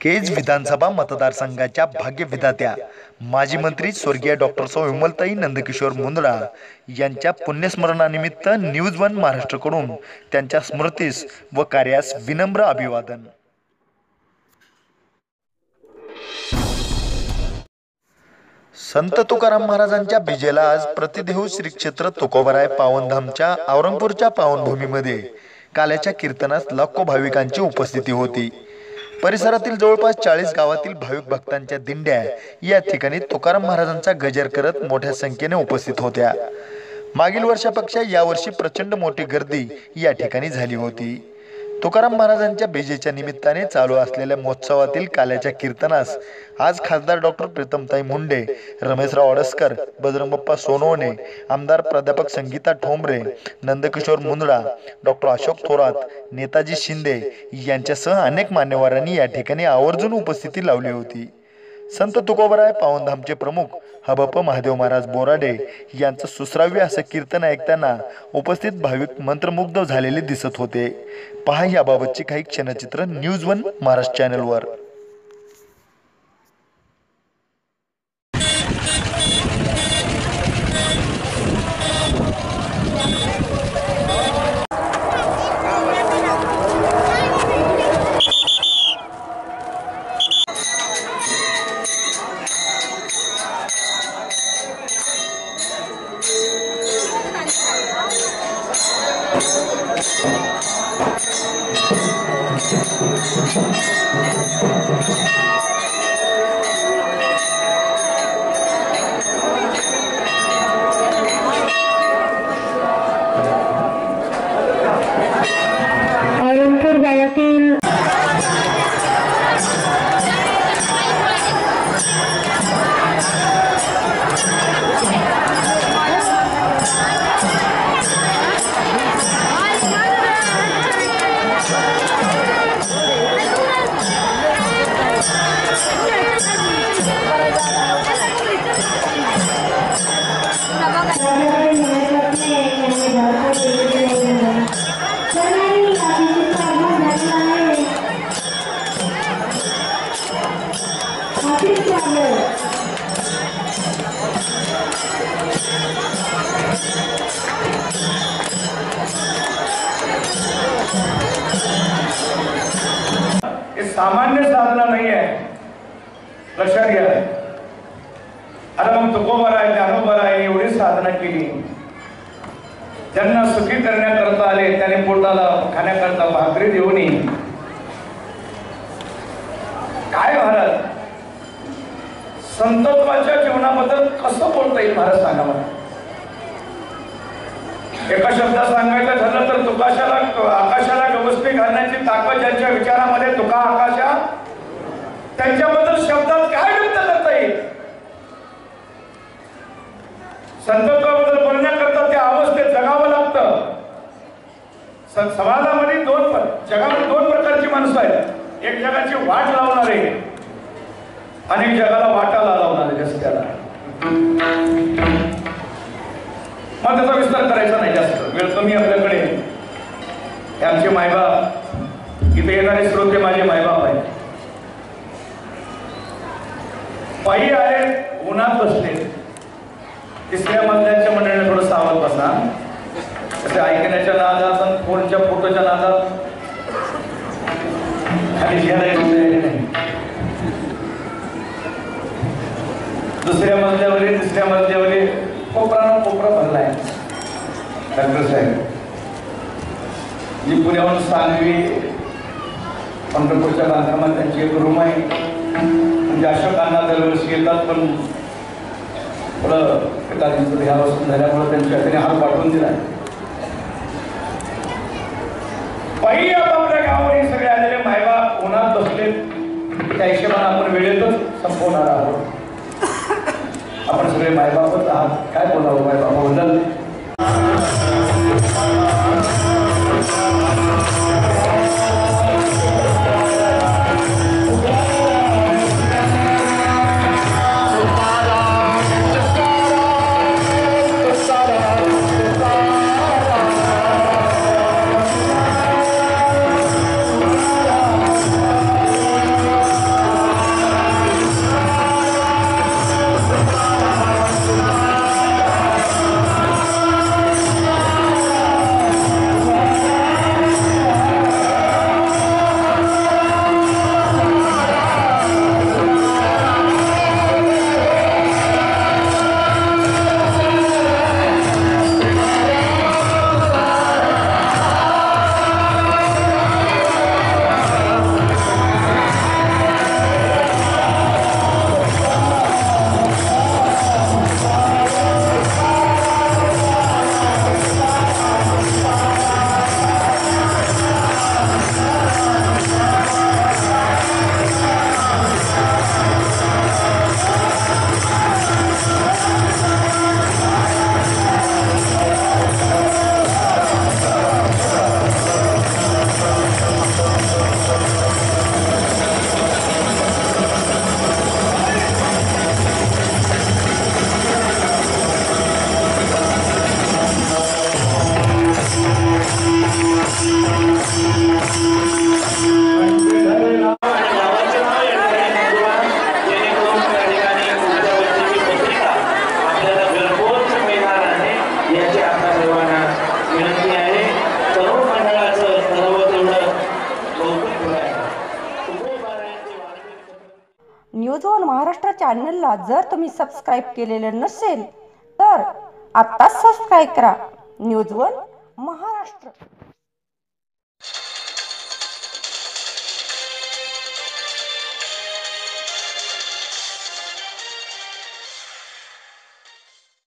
केज विधानसभा मतदारसंघाच्या भाग्यविधात्या माजी मंत्री स्वर्गीय डॉक्टर सौ विमलताई नंदकिशोर मुंदडा यांच्या पुण्यस्मरणानिमित्त न्यूज वन महाराष्ट्रकडून त्यांच्या स्मृतीस व कार्यास विनम्र अभिवादन. संत तुकाराम महाराजांच्या बिजेला आज प्रतिदेहू श्री क्षेत्र तुकोबराय पावनधामच्या औरंगपूरच्या पावनभूमीमध्ये काल्याच्या कीर्तनास लाखो भाविकांची उपस्थिती होती. परिसरातील जवळपास चाळीस गावातील भाविक भक्तांच्या दिंड्या या ठिकाणी तुकाराम महाराजांचा गजर करत मोठ्या संख्येने उपस्थित होत्या. मागील वर्षापेक्षा यावर्षी प्रचंड मोठी गर्दी या ठिकाणी झाली होती. तुकाराम महाराजांच्या बेजेच्या निमित्ताने चालू असलेल्या महोत्सवातील काल्याच्या कीर्तनास आज खासदार डॉक्टर प्रीतमताई मुंडे रमेशराव ओडसकर बजरंगप्पा सोनवणे आमदार प्राध्यापक संगीता ठोंबरे नंदकिशोर मुंदडा डॉक्टर अशोक थोरात नेताजी शिंदे यांच्यासह अनेक मान्यवरांनी या ठिकाणी आवर्जून उपस्थिती लावली होती. संत तुकोबराय पावनधामचे प्रमुख हबप महादेव महाराज बोराडे यांचं सुसराव्य असं कीर्तन ऐकताना उपस्थित भाविक मंत्रमुग्ध झालेले दिसत होते. पहा याबाबतची काही क्षणचित्र न्यूज वन महाराष्ट्र चॅनलवर. हे सामान्य साधना नाही आहे लक्षात घ्या अरे मग तुकोबर आहे ज्ञानोबर आहे एवढी साधना केली ज्यांना सुखी करण्याकरता आले त्याने पोटाला खाण्याकरता भाकरी देऊन काय भारत? संतत्वाच्या जीवनाबद्दल कसं बोलता येईल भारत सांगा मला? एका शब्दात सांगायचं तुकाशाला आकाशाला व्यवस्थित घालण्याची ताकद ज्यांच्या विचारामध्ये तुका आकाशा त्यांच्याबद्दल शब्दात काय व्यक्त करता येईल? संतत्वाबद्दल बोलण्याकरता त्या अवस्थेत जगावं लागतं. समाजामध्ये दोन जगामध्ये दोन प्रकारची माणसं आहेत. एक जगाची वाट लावणारे आणि जगाला वाटाला लावणारे. हे आमचे मायबाप. इथे येणारे श्रोते माझे मायबाप आहेत. पायी आले उन्हात बसले. तिसऱ्या मजल्याच्या मंडळीने थोडं सावध बसा. तसे ऐकण्याच्या नादात आणि फोनच्या फोटोच्या नादात. आणि घ्यायला नाही. दुसऱ्या मजल्यावरील तिसऱ्या मजल्यावरील कोपरा कोपरा भरलाय. डॉक्टर साहेब. जी पुण्याहून सांगवी पंढरपूरच्या बांधकामात त्यांची एक रूम आहे. म्हणजे अशोकांना दरवर्षी येतात पण थोडं पिताजींचं देहावसन झाल्यामुळे त्यांच्या त्यांनी हात पाठवून दिला पहिली आपापल्या गावावरील सगळे आलेले मायबाप उन्हात बसले. त्या हिशोबाने आपण वेळेतच संपवणार आहोत. आपण सगळे मायबापच आहात. काय बोलावं न्यूज वन महाराष्ट्र चॅनलला जर तुम्ही सबस्क्राईब केलेलं नसेल तर आत्ताच सबस्क्राईब करा. News one Maharashtra